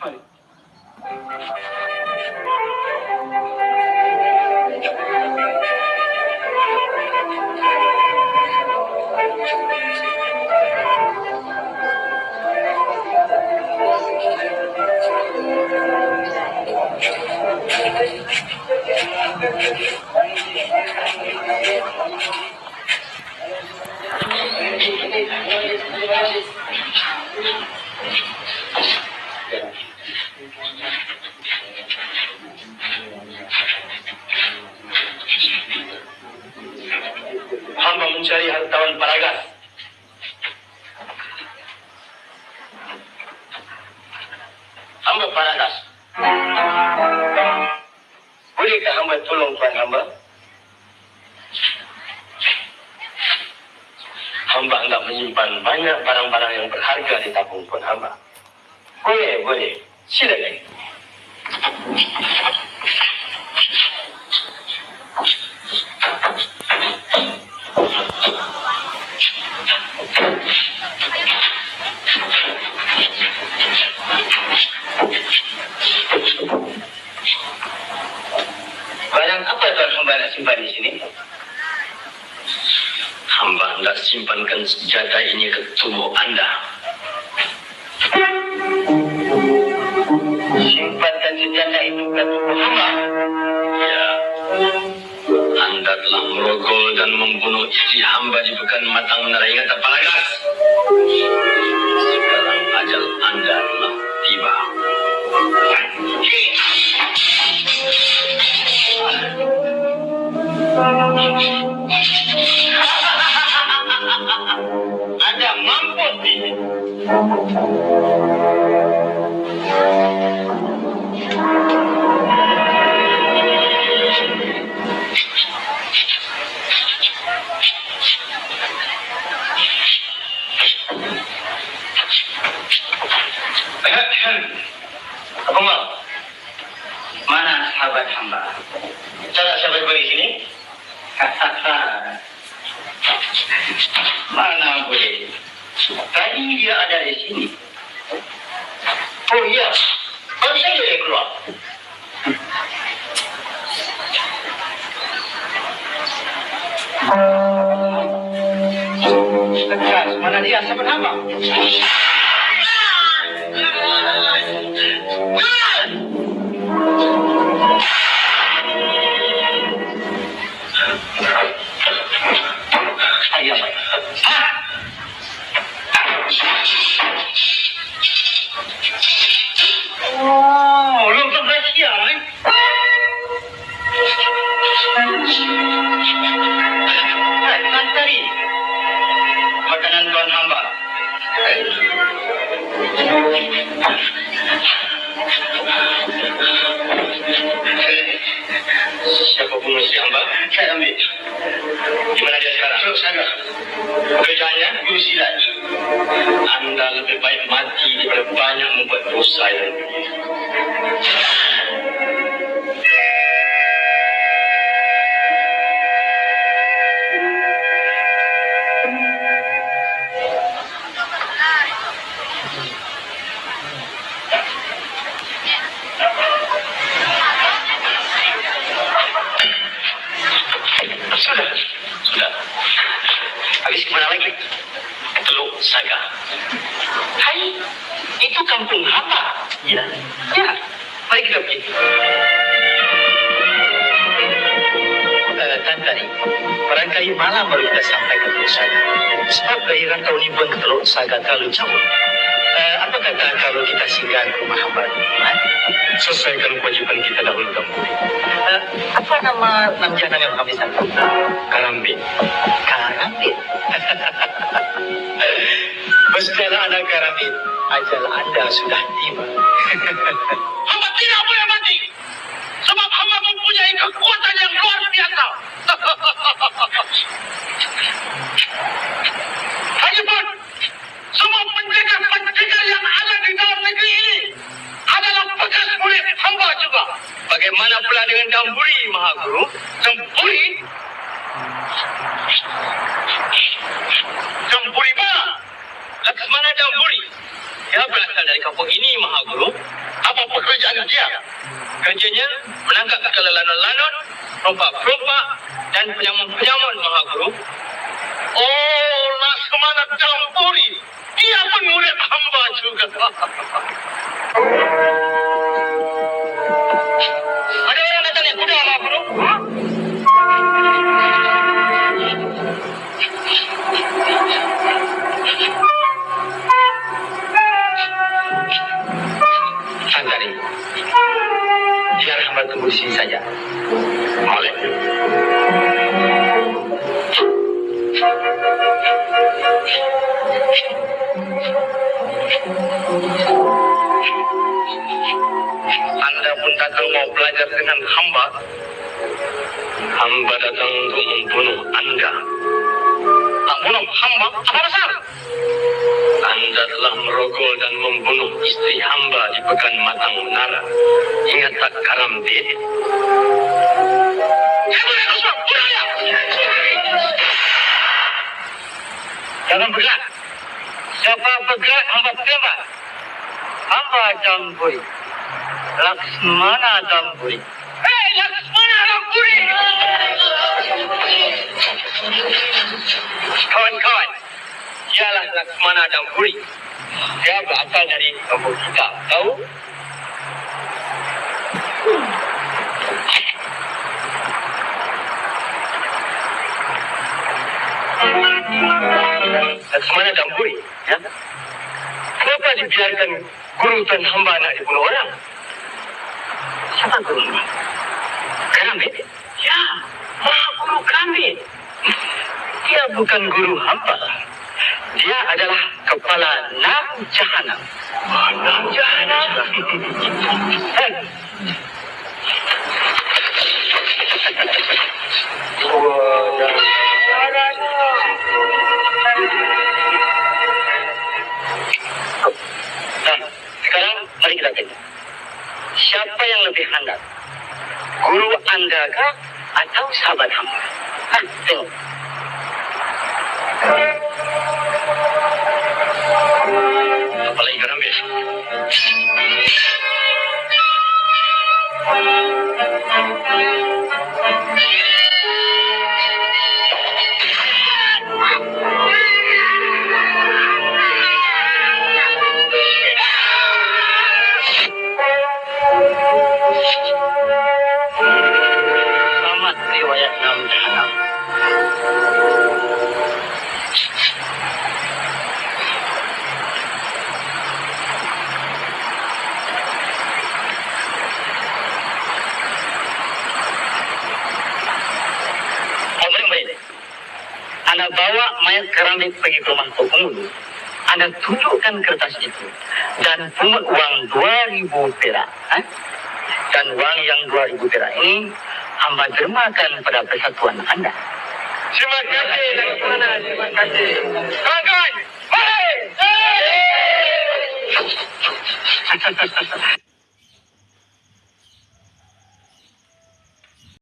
Mari. Hamba mencari hartawan Paragas. Hamba Paragas. Bolehkah hamba tolong tuan hamba? Hamba hendak menyimpan banyak barang-barang yang berharga di tabung tuan hamba. Boleh, boleh. Silakan. Barang apa tuan hamba nak simpan di sini? Hamba hendak simpankan senjata ini ke tubuh anda. Simpankan senjata ini ke tubuh hamba? Ya. Anda telah merogol dan membunuh istri hamba di pekan matang Naraingan Tapalagas. Sekarang ajal anda telah tiba. Anda mampus ini. Mana boleh? Tadi dia ada di sini. Oh iya, baru saja dia keluar. Tegas, mana dia sahabat Ayo, baik. Oh, eh? Siapa bunuh si Hamba? Saya ambil. Di mana dia sekarang? Terus sana. Kerjanya guru silat. Anda lebih baik mati daripada banyak membuat dosa yang begini. Sudah. Habis kemana lagi? Teluk Saga. Hai, itu kampung hamba. Ya. Ya. Mari kita pergi. Uh, Tan Tari, barangkali malam baru kita sampai ke Teluk Saga. Sebab dari rantau ni pun ke Teluk Saga terlalu jauh. Uh, apa kata kalau kita singgah ke rumah hamba dulu? Ha? Selesaikan kewajipan kita dahulu kamu. Uh, apa nama namjana yang kami sambut? Karambit. Karambit? Bersejarah anak Karambit, ajal anda sudah tiba. Hamba tidak boleh mati. Sebab hamba mempunyai kekuatan yang luar biasa. Lagipun, semua penjaga-penjaga yang ada di dalam negeri ini adalah bekas murid hamba juga. Bagaimana pula dengan Damburi, Maha Guru? Jempuri? Jempuri mana? Laksmana Damburi. Dia berasal dari kampung ini, Maha Guru. itu dia. Kerjanya menangkap kelelanon-lanon, perompak-perompak dan penyamun-penyamun Maha Guru. Oh, Laksamana Dampuri. Dia pun murid hamba juga. belajar dengan hamba. Hamba datang untuk membunuh Anda. Membunuh hamba? Apa dasar? Anda telah merogol dan membunuh istri hamba di Pekan Matang Menara. Ingat tak karam dia? Jangan bergerak. Siapa bergerak, hamba tembak. Hamba Jamburi. Laksmana Jamburi. Hei, Laksmana Jamburi! Kawan-kawan, dialah Laksmana Jamburi. Dia berasal dari kampung kita. Tahu? Laksmana Jamburi, ya? Kenapa dibiarkan guru dan hamba nak dibunuh orang? Siapa guru ini? Kerambit? Ya, maha guru kerambit. Dia bukan guru hamba. Dia adalah kepala Nam Jahanam. Nam Jahanam? Eh. Nah, yang lebih handal? Guru anda kah atau sahabat hamba? Hah, tengok. Apalagi kau ambil? Selamat riwayat Anda bawa mayat keramik pergi ke rumah Tok Penghulu. Anda tunjukkan kertas itu. Dan pungut uang 2,000 perak. Eh? Dan uang yang 2,000 perak ini hamba dermakan pada persatuan anda. Terima kasih, Laksmana. Terima kasih. Kawan-kawan, mari! Hey!